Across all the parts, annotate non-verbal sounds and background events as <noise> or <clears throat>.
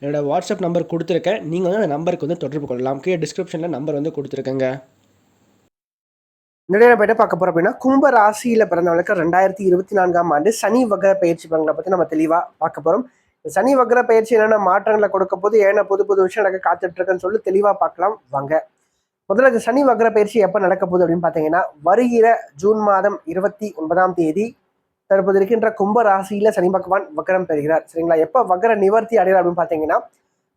என்னோட WhatsApp number கொடுத்துருக்கேன். நீங்கள் வந்து அந்த நம்பருக்கு வந்து தொடர்பு கொள்ளலாம். கீழே டிஸ்கிரிப்ஷனில் நம்பர் வந்து கொடுத்துருக்கேங்க. நிறைய பேர்ட்ட பார்க்க போகிறோம் அப்படின்னா கும்ப ராசியில் பிறந்தவங்களுக்கு ரெண்டாயிரத்தி இருபத்தி நான்காம் ஆண்டு சனி வகர பயிற்சி பங்களை பற்றி நம்ம தெளிவாக பார்க்க போகிறோம் இந்த சனி வகர பயிற்சி என்னென்ன மாற்றங்களை கொடுக்க போது ஏன்னா புது புது விஷயம் எனக்கு காத்துட்ருக்குன்னு சொல்லி தெளிவாக பார்க்கலாம். வாங்க. முதல்ல இந்த சனி வகர பயிற்சி எப்போ நடக்க போகுது அப்படின்னு பார்த்தீங்கன்னா வருகிற ஜூன் மாதம் இருபத்தி ஒன்பதாம் தேதி தற்போது இருக்கின்ற கும்ப ராசியில சனி பகவான் வக்ரம் பெறுகிறார். சரிங்களா? எப்ப வக்ர நிவர்த்தி அடைகிறார் அப்படின்னு பாத்தீங்கன்னா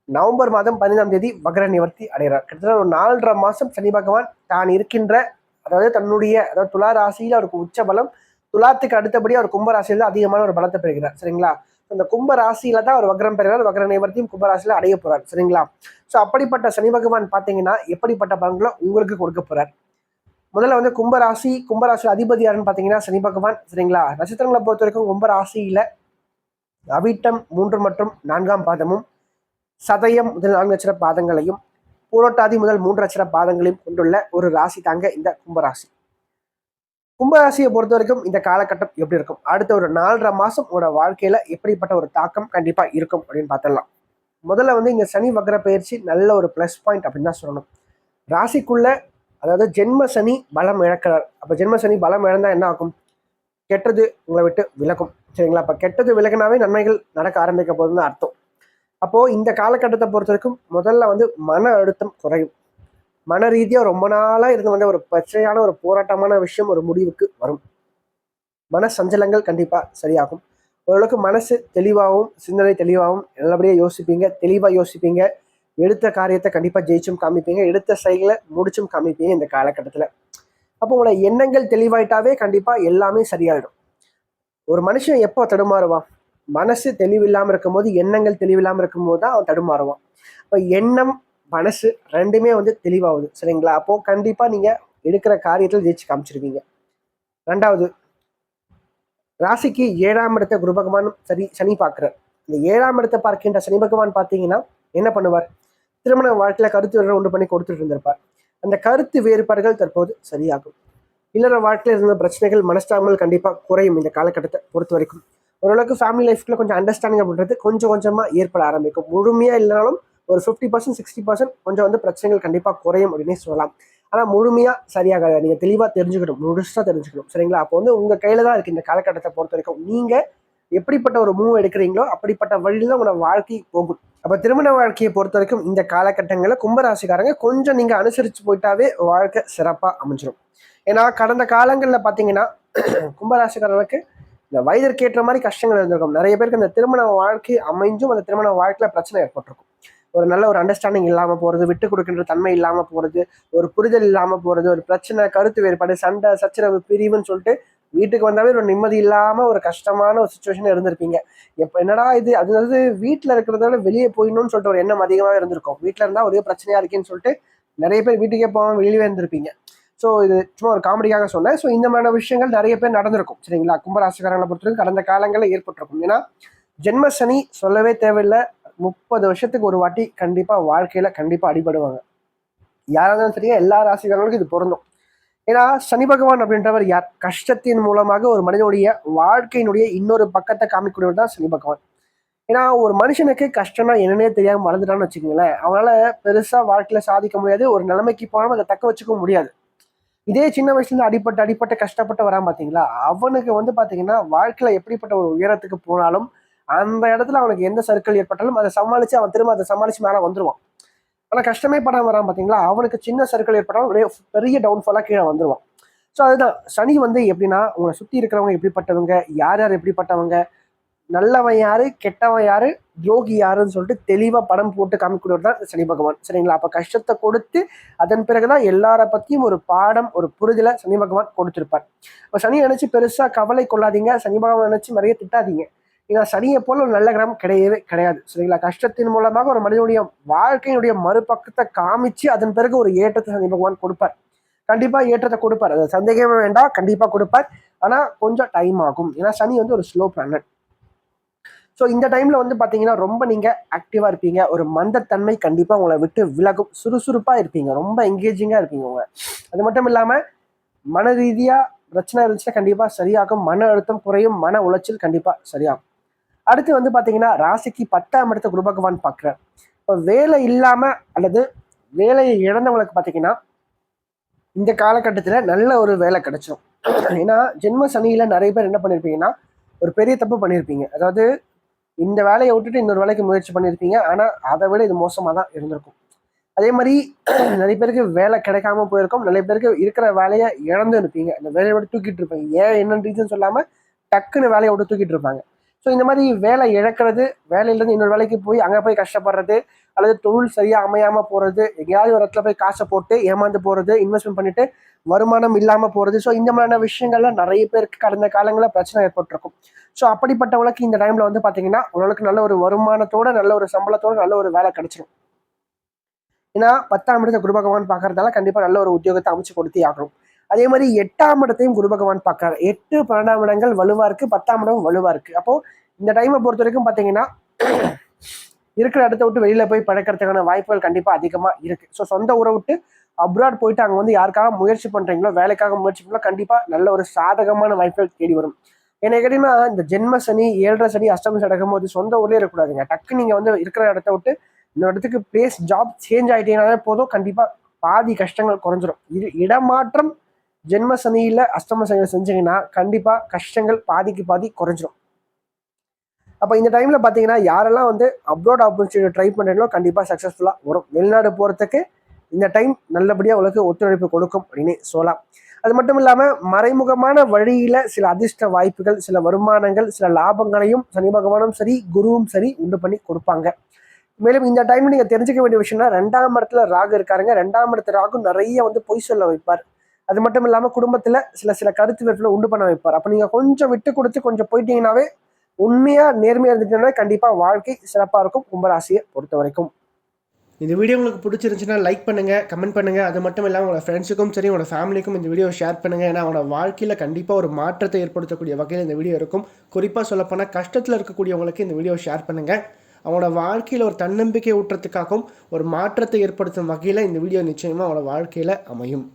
நவம்பர் மாதம் பதினைந்தாம் தேதி வக்ர நிவர்த்தி அடைகிறார். கிட்டத்தட்ட ஒரு நாலரை மாசம் சனி பகவான் தான் இருக்கின்ற அதாவது தன்னுடைய அதாவது துலா ராசியில அவருக்கு உச்ச பலம் துலாத்துக்கு அடுத்தபடி அவர் கும்ப ராசியில அதிகமான ஒரு பலத்தை பெறுகிறார். சரிங்களா? இந்த கும்ப ராசியில தான் அவர் வக்ரம் பெறுகிறார். வக்ர நிவர்த்தியும் கும்பராசியில அடைய போறார். சரிங்களா? ஸோ அப்படிப்பட்ட சனி பகவான் பார்த்தீங்கன்னா எப்படிப்பட்ட பலன்களை உங்களுக்கு கொடுக்க போறார்? முதல்ல வந்து கும்பராசி கும்பராசி அதிபதி யாருன்னு பார்த்தீங்கன்னா சனி பகவான் சரிங்களா? நட்சத்திரங்களை பொறுத்த வரைக்கும் கும்பராசியில் அவிட்டம் மூன்று மற்றும் நான்காம் பாதமும் சதயம் முதல் நான்கு நட்சத்திர பாதங்களையும் பூரோட்டாதி முதல் மூன்று நட்சத்திர பாதங்களையும் கொண்டுள்ள ஒரு ராசி தாங்க இந்த கும்பராசி. கும்பராசியை பொறுத்த வரைக்கும் இந்த காலகட்டம் எப்படி இருக்கும்? அடுத்த ஒரு நாலரை மாசம் உங்களோட வாழ்க்கையில எப்படிப்பட்ட ஒரு தாக்கம் கண்டிப்பா இருக்கும் அப்படின்னு பார்த்துடலாம். முதல்ல வந்து இங்க சனி வக்ர பயிற்சி நல்ல ஒரு ப்ளஸ் பாயிண்ட் அப்படின்னு தான் சொல்லணும். ராசிக்குள்ள அதாவது ஜென்ம சனி பலம் இழக்கிறார். அப்போ ஜென்ம சனி பலம் இழந்தால் என்ன ஆகும்? கெட்டது உங்களை விட்டு விலகும். சரிங்களா? அப்போ கெட்டது விலகினாவே நன்மைகள் நடக்க ஆரம்பிக்க போகுதுன்னு அர்த்தம். அப்போது இந்த காலகட்டத்தை பொறுத்த வரைக்கும் முதல்ல வந்து மன அழுத்தம் குறையும். மன ரீதியாக ரொம்ப நாளாக இருந்து வந்த ஒரு பிரச்சனையான ஒரு போராட்டமான விஷயம் ஒரு முடிவுக்கு வரும். மன சஞ்சலங்கள் கண்டிப்பாக சரியாகும். ஓரளவுக்கு மனசு தெளிவாகவும் சிந்தனை தெளிவாகவும் நல்லபடியாக யோசிப்பீங்க. தெளிவாக யோசிப்பீங்க. எடுத்த காரியத்தை கண்டிப்பா ஜெயிச்சும் காமிப்பீங்க. எடுத்த செயலை முடிச்சும் காமிப்பீங்க இந்த காலகட்டத்துல. அப்போ உங்களோட எண்ணங்கள் தெளிவாயிட்டாவே கண்டிப்பா எல்லாமே சரியாயிடும். ஒரு மனுஷன் எப்போ தடுமாறுவான்? மனசு தெளிவில்லாம இருக்கும்போது எண்ணங்கள் தெளிவில்லாம இருக்கும்போது தான் அவன் தடுமாறுவான். இப்போ எண்ணம் மனசு ரெண்டுமே வந்து தெளிவாகுது. சரிங்களா? அப்போ கண்டிப்பா நீங்க எடுக்கிற காரியத்தில் ஜெயிச்சு காமிச்சிருவீங்க. ரெண்டாவது ராசிக்கு ஏழாம் இடத்த குரு பகவான் சரி சனி பார்க்குறார். இந்த ஏழாம் இடத்தை பார்க்கின்ற சனி பகவான் பார்த்தீங்கன்னா என்ன பண்ணுவார்? திருமண வாழ்க்கையில கருத்து ஒன்று உண்டு பண்ணி கொடுத்துட்டு இருந்திருப்பார். அந்த கருத்து வேறுபாடுகள் தற்போது சரியாகும். இல்லற வாழ்க்கையில இருந்த பிரச்சனைகள் மனஸ்தாபங்கள் கண்டிப்பா குறையும் இந்த காலகட்டத்தை பொறுத்த வரைக்கும். ஓரளவுக்கு ஃபேமிலி லைஃப்ல கொஞ்சம் அண்டர்ஸ்டாண்டிங் அப்படின்றது கொஞ்சம் கொஞ்சமா ஏற்பட ஆரம்பிக்கும். முழுமையா இல்லைனாலும் ஒரு ஃபிஃப்டி பர்சன்ட் சிக்ஸ்டி பர்சன்ட் கொஞ்சம் வந்து பிரச்சனைகள் கண்டிப்பா குறையும் அப்படின்னே சொல்லலாம். ஆனா முழுமையா சரியாக நீங்க தெளிவா தெரிஞ்சுக்கணும். முழுசா தெரிஞ்சுக்கணும். சரிங்களா? அப்போ வந்து உங்க கையில தான் இருக்கு இந்த காலகட்டத்தை பொறுத்த வரைக்கும். நீங்க எப்படிப்பட்ட ஒரு மூவ் எடுக்கிறீங்களோ அப்படிப்பட்ட வழியில உங்களோட வாழ்க்கை போகும். அப்போ திருமண வாழ்க்கையை பொறுத்த வரைக்கும் இந்த காலகட்டங்களில் கும்பராசிக்காரங்க கொஞ்சம் நீங்கள் அனுசரித்து போயிட்டாவே வாழ்க்கை சிறப்பாக அமைஞ்சிடும் ஏன்னா கடந்த காலங்களில் பார்த்தீங்கன்னா <clears throat> கும்பராசிக்காரர்களுக்கு இந்த வயதிற்கு ஏற்ற மாதிரி கஷ்டங்கள் இருந்திருக்கும். நிறைய பேருக்கு இந்த திருமண வாழ்க்கை அமைஞ்சும் அந்த திருமண வாழ்க்கையில் பிரச்சனை ஏற்பட்டிருக்கும். ஒரு நல்ல ஒரு அண்டர்ஸ்டாண்டிங் இல்லாமல் போகிறது விட்டு கொடுக்கின்ற தன்மை இல்லாமல் போகிறது ஒரு புரிதல் இல்லாமல் போகிறது ஒரு பிரச்சனை கருத்து வேறுபாடு சண்டை சச்சரவு பிரிவுன்னு சொல்லிட்டு வீட்டுக்கு வந்தாவே ஒரு நிம்மதி இல்லாமல் ஒரு கஷ்டமான ஒரு சுச்சுவேஷன் இருந்திருப்பீங்க. எப்போ என்னடா இது? அது வந்து இருக்கிறத விட வெளியே போயிடணும்னு சொல்லிட்டு ஒரு எண்ணம் அதிகமாக இருந்திருக்கும். வீட்டில் இருந்தால் ஒரே பிரச்சனையாக இருக்கேன்னு சொல்லிட்டு நிறைய பேர் வீட்டுக்கே போகாமல் வெளியே இருந்திருப்பீங்க. ஸோ இது சும்மா ஒரு காமெடிக்காக சொன்னேன். ஸோ இந்த மாதிரியான விஷயங்கள் நிறைய பேர் நடந்திருக்கும். சரிங்களா? கும்பராசிக்காரங்களை பொறுத்தவரைக்கும் கடந்த காலங்களில் ஏற்பட்டிருக்கும். ஏன்னா ஜென்ம சனி சொல்லவே தேவையில்லை. முப்பது வருஷத்துக்கு ஒரு வாட்டி கண்டிப்பாக வாழ்க்கையில் கண்டிப்பாக அடிபடுவாங்க. யாராக இருந்தாலும் சரியா எல்லா ராசிக்காரங்களுக்கும் இது பொருந்தும். ஏன்னா சனி பகவான் அப்படின்றவர் யார்? கஷ்டத்தின் மூலமாக ஒரு மனிதனுடைய வாழ்க்கையினுடைய இன்னொரு பக்கத்தை காமிக்கூடியவர் தான் சனி பகவான். ஏன்னா ஒரு மனுஷனுக்கு கஷ்டம்னா என்னன்னே தெரியாமல் வளர்ந்துட்டான்னு வச்சுக்கோங்களேன். அவனால பெருசா வாழ்க்கையில சாதிக்க முடியாது ஒரு நிலைமைக்கு போனாலும் அதை தக்க வச்சுக்க முடியாது. இதே சின்ன வயசுல இருந்து அடிப்பட்டு அடிப்பட்டு கஷ்டப்பட்டு வரான் பாத்தீங்களா? அவனுக்கு வந்து பாத்தீங்கன்னா வாழ்க்கையில எப்படிப்பட்ட ஒரு உயரத்துக்கு போனாலும் அந்த இடத்துல அவனுக்கு எந்த சர்க்கிள் ஏற்பட்டாலும் அதை சமாளிச்சு அவன் திரும்ப அதை சமாளிச்சு மேல வந்துருவான். ஆனால் கஷ்டமே படாமல் வரான் பார்த்தீங்களா அவனுக்கு சின்ன சர்க்கிள் ஏற்பட்டாலும் ஒரே பெரிய டவுன்ஃபாலாக கீழே வந்துடுவான் ஸோ அதுதான். சனி வந்து எப்படின்னா உங்களை சுற்றி இருக்கிறவங்க எப்படிப்பட்டவங்க யார் யார் எப்படிப்பட்டவங்க நல்லவன் யாரு கெட்டவன் யாரு துரோகி யாருன்னு சொல்லிட்டு தெளிவாக படம் போட்டு காமிக்கூடியவர் தான் சனி பகவான். சரிங்களா? அப்போ கஷ்டத்தை கொடுத்து அதன் பிறகுதான் எல்லார பத்தியும் ஒரு பாடம் ஒரு புரிதலை சனி பகவான் கொடுத்துருப்பார். இப்போ சனி நினைச்சு பெருசாக கவலை கொள்ளாதீங்க. சனி பகவான் நினைச்சு நிறைய திட்டாதீங்க. ஏன்னா சனியை போல ஒரு நல்ல கிரகம் கிடையவே கிடையாது. சரிங்களா? கஷ்டத்தின் மூலமாக ஒரு மனிதனுடைய வாழ்க்கையினுடைய மறுபக்கத்தை காமிச்சு அதன் பிறகு ஒரு ஏற்றத்தை சனி பகவான் கொடுப்பார். கண்டிப்பா ஏற்றத்தை கொடுப்பார். அது சந்தேகமே வேண்டாம் கண்டிப்பா கொடுப்பார். ஆனா கொஞ்சம் டைம் ஆகும். ஏன்னா சனி வந்து ஒரு ஸ்லோ பிளானட் ஸோ இந்த டைம்ல வந்து பாத்தீங்கன்னா ரொம்ப நீங்க ஆக்டிவா இருப்பீங்க. ஒரு மந்தத்தன்மை கண்டிப்பா உங்களை விட்டு விலகும். சுறுசுறுப்பா இருப்பீங்க. ரொம்ப என்கேஜிங்கா இருப்பீங்க உங்க அது மட்டும் இல்லாம மன ரீதியா பிரச்சனை இருந்துச்சுன்னா கண்டிப்பா சரியாகும். மன அழுத்தம் குறையும். மன உளைச்சல் கண்டிப்பா சரியாகும். அடுத்து வந்து பார்த்தீங்கன்னா ராசிக்கு பத்தாம் இடத்த குரு பகவான் பார்க்குறார். இப்போ வேலை இல்லாம அல்லது வேலையை இழந்தவங்களுக்கு பார்த்தீங்கன்னா இந்த காலகட்டத்தில் நல்ல ஒரு வேலை கிடைச்சிடும் ஏன்னா ஜென்ம சனியில் நிறைய பேர் என்ன பண்ணியிருப்பீங்கன்னா ஒரு பெரிய தப்பு பண்ணியிருப்பீங்க அதாவது இந்த வேலையை விட்டுட்டு இன்னொரு வேலைக்கு முயற்சி பண்ணியிருப்பீங்க ஆனால் அதை விட இது மோசமாக தான் இருந்திருக்கும். அதே மாதிரி நிறைய பேருக்கு வேலை கிடைக்காம போயிருக்கும். நிறைய பேருக்கு இருக்கிற வேலையை இழந்து இருப்பீங்க. அந்த வேலையை விட தூக்கிட்டு இருப்பீங்க. ஏன் என்னன்னு ரீசன் சொல்லாமல் டக்குன்னு வேலையை விட்டு தூக்கிட்டு இருப்பாங்க. ஸோ இந்த மாதிரி வேலை இழக்கிறது வேலையிலேருந்து இன்னொரு வேலைக்கு போய் அங்கே போய் கஷ்டப்படுறது அல்லது தொழில் சரியாக அமையாமல் போகிறது எங்கேயாவது ஒரு இடத்துல போய் காசை போட்டு ஏமாந்து போகிறது இன்வெஸ்ட்மெண்ட் பண்ணிட்டு வருமானம் இல்லாமல் போகிறது ஸோ இந்த மாதிரியான விஷயங்கள்லாம் நிறைய பேருக்கு கடந்த காலங்களில் பிரச்சனை ஏற்பட்டிருக்கும். ஸோ அப்படிப்பட்டவங்களுக்கு இந்த டைமில் வந்து பார்த்தீங்கன்னா உங்களுக்கு நல்ல ஒரு வருமானத்தோட நல்ல ஒரு சம்பளத்தோட நல்ல ஒரு வேலை கிடைச்சிடும் ஏன்னா பத்தாம் இடத்தை குரு பகவான் பார்க்கறதால கண்டிப்பாக நல்ல ஒரு உத்தியோகத்தை அமைச்சு கொடுத்தே ஆகணும். அதே மாதிரி எட்டாம் இடத்தையும் குரு பகவான் பார்க்கறாரு. எட்டு பன்னெண்டாம் இடங்கள் வலுவா இருக்கு பத்தாம் இடம் வலுவா இருக்கு அப்போ இந்த டைமை பொறுத்த வரைக்கும் பார்த்தீங்கன்னா இருக்கிற இடத்த விட்டு வெளியில போய் பழக்கிறதுக்கான வாய்ப்புகள் கண்டிப்பா அதிகமா இருக்கு. ஸோ சொந்த ஊரை விட்டு அப்ராட் போயிட்டு அங்க வந்து யாருக்காக முயற்சி பண்றீங்களோ வேலைக்காக முயற்சி பண்ணலாம் கண்டிப்பா நல்ல ஒரு சாதகமான வாய்ப்புகள் தேடி வரும். என்ன கேட்டீங்கன்னா இந்த ஜென்ம சனி ஏழரை சனி அஷ்டமி நடக்கும் போது சொந்த ஊர்லேயே இருக்கக்கூடாதுங்க. டக்கு நீங்க வந்து இருக்கிற இடத்த விட்டு இந்த இடத்துக்கு பிளேஸ் ஜாப் சேஞ்ச் ஆகிட்டீங்கனாலே போதும். கண்டிப்பா பாதி கஷ்டங்கள் குறைஞ்சிரும். இது இடமாற்றம் ஜென்ம சனியில் அஷ்டம சனியில் செஞ்சீங்கன்னா கண்டிப்பாக கஷ்டங்கள் பாதிக்கு பாதி குறைஞ்சிரும். அப்போ இந்த டைமில் பார்த்தீங்கன்னா யாரெல்லாம் வந்து அப்ரோட் ஆப்பர்ச்சுனிட்டி ட்ரை பண்ணுறீங்களோ கண்டிப்பாக சக்ஸஸ்ஃபுல்லாக வரும். வெளிநாடு போகிறதுக்கு இந்த டைம் நல்லபடியாக உங்களுக்கு ஒத்துழைப்பு கொடுக்கும் அப்படின்னு சொல்லலாம். அது மட்டும் இல்லாமல் மறைமுகமான வழியில் சில அதிர்ஷ்ட வாய்ப்புகள் சில வருமானங்கள் சில லாபங்களையும் சனி பகவானும் சரி குருவும் சரி உண்டு பண்ணி கொடுப்பாங்க. மேலும் இந்த டைம் நீங்கள் தெரிஞ்சுக்க வேண்டிய விஷயம்னா ரெண்டாம் இடத்துல ராகு இருக்காருங்க. ரெண்டாம் இடத்துல ராகு நிறைய வந்து பொய் சொல்ல வைப்பார். அது மட்டும் இல்லாமல் குடும்பத்தில் சில சில கருத்து வெற்றில உண்டு பண்ண வைப்பார். அப்போ நீங்கள் கொஞ்சம் விட்டு கொடுத்து கொஞ்சம் போயிட்டீங்கன்னாவே உண்மையாக நேர்மையாக இருந்துட்டீங்கன்னா கண்டிப்பாக வாழ்க்கை சிறப்பாக இருக்கும். கும்பராசியை பொறுத்த வரைக்கும். இந்த வீடியோ உங்களுக்கு பிடிச்சிருந்துச்சுன்னா லைக் பண்ணுங்க கமெண்ட் பண்ணுங்கள் அது மட்டும் இல்லாமல் உங்களோட ஃப்ரெண்ட்ஸுக்கும் சரி உங்களோட ஃபேமிலிக்கும் இந்த வீடியோ ஷேர் பண்ணுங்கள் ஏன்னா அவங்களோட வாழ்க்கையில் கண்டிப்பாக ஒரு மாற்றத்தை ஏற்படுத்தக்கூடிய வகையில் இந்த வீடியோ இருக்கும். குறிப்பாக சொல்லப்போனால் கஷ்டத்தில் இருக்கக்கூடியவங்களுக்கு இந்த வீடியோ ஷேர் பண்ணுங்கள் அவங்களோட வாழ்க்கையில் ஒரு தன்னம்பிக்கை ஊட்டுறதுக்காகவும் ஒரு மாற்றத்தை ஏற்படுத்தும் வகையில் இந்த வீடியோ நிச்சயமாக அவங்களோட வாழ்க்கையில் அமையும்.